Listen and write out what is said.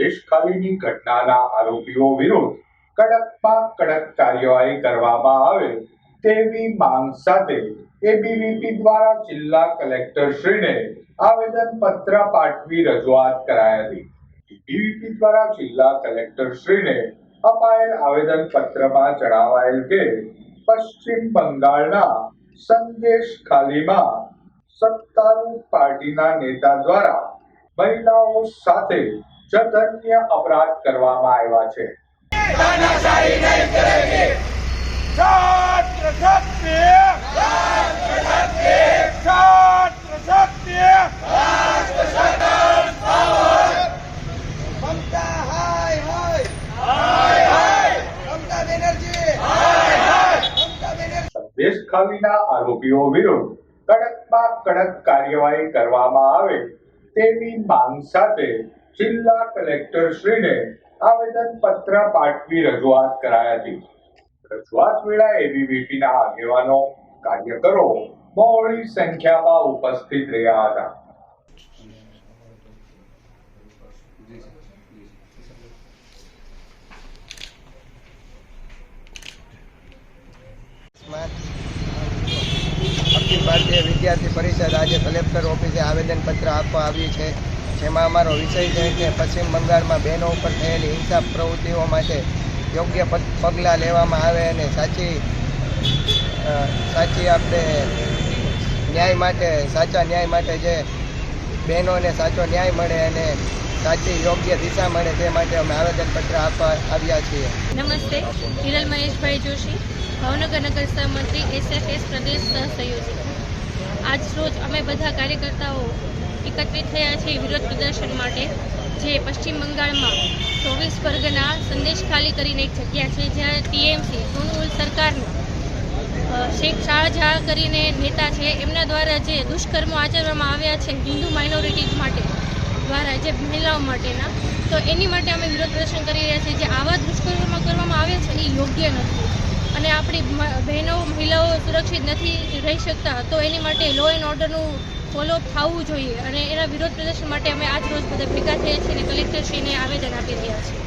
દેશખાલીની ઘટનાના આરોપીઓ વિરુદ્ધ કડકમાં કડક કાર્યવાહી કરવામાં આવે તેવી માંગ સાથે એબીવીપી દ્વારા જિલ્લા કલેક્ટરશ્રીને આવેદન પત્ર પાઠવી રજૂઆત કરાઈ હતી. એબીવીપી દ્વારા જિલ્લા કલેક્ટરશ્રીને અપાયેલ આવેદન પત્રમાં જણાવાયેલ કે, પશ્ચિમ બંગાળના સંદેશ ખાલીમાં સત્તારૂઢ પાર્ટીના નેતા દ્વારા મહિલાઓ સાથે જઘન્ય અપરાધ કરવામાં આવ્યા છે. છાત્ર શક્તિ છાત્ર શક્તિ મમતા હાય હાય. મમતા બેનર્જી. મમતા બેનર્જી. સંદેશ ખાલીના આરોપીઓ વિરુદ્ધ કડકમાં કડક કાર્યવાહી કરવામાં આવે. તેવી માંગ સાથે જિલ્લા કલેક્ટરશ્રીને આવેદન પત્ર પાઠવી રજૂઆત કરાઈ હતી. રજૂઆત વેળા એબીવીપીના આગેવાનો કાર્યકરો બહોળી સંખ્યામાં ઉપસ્થિત રહ્યા હતા. ભારતીય વિદ્યાર્થી પરિષદ આજે કલેક્ટર ઓફિસે આવેદનપત્ર આપવા આવ્યું છે. જેમાં અમારો વિષય છે કે પશ્ચિમ બંગાળમાં બહેનો ઉપર થયેલી હિંસા પ્રવૃત્તિઓ માટે યોગ્ય પગ- પગલાં લેવામાં આવે અને સાચી સાચી આપણે ન્યાય માટે, સાચા ન્યાય માટે જે બહેનોને સાચો ન્યાય મળે અને સાચી યોગ્ય દિશા મળે તે માટે અમે આવેદનપત્ર આપવા આવ્યા છીએ. નમસ્તે, હિરલ મહેશભાઈ જોશી, ભાવનગર નગર સહમંત્રી એસએફએસ પ્રદેશ સહસંયોજક. આજ રોજ અમે બધા કાર્યકર્તાઓ એકત્રિત થયા છે વિરોધ પ્રદર્શન માટે, જે પશ્ચિમ બંગાળમાં ચોવીસ વર્ગના સંદેશ ખાલી કરીને એક જગ્યા છે, જ્યાં ટીએમસી, તૃણમૂલ સરકારનો શેખ શાહજહાં કરીને નેતા છે. એમના દ્વારા જે દુષ્કર્મો આચરવામાં આવ્યા છે હિન્દુ માઇનોરિટીઝ માટે દ્વારા, જે મહિલાઓ માટેના, તો એની માટે અમે વિરોધ પ્રદર્શન કરી રહ્યા છીએ. જે આવા દુષ્કર્મો કરવામાં આવે છે એ યોગ્ય નથી. અને આપણી બહેનો, મહિલાઓ સુરક્ષિત નથી, રહી શકતા, તો એની માટે લો એન્ડ ઓર્ડરનું ફોલોઅપ થવું જોઈએ. અને એના વિરોધ પ્રદર્શન માટે અમે આજ રોજ બધા ભેગા થયા છીએ અને કલેક્ટરશ્રીને આવેદન આપી રહ્યા છીએ.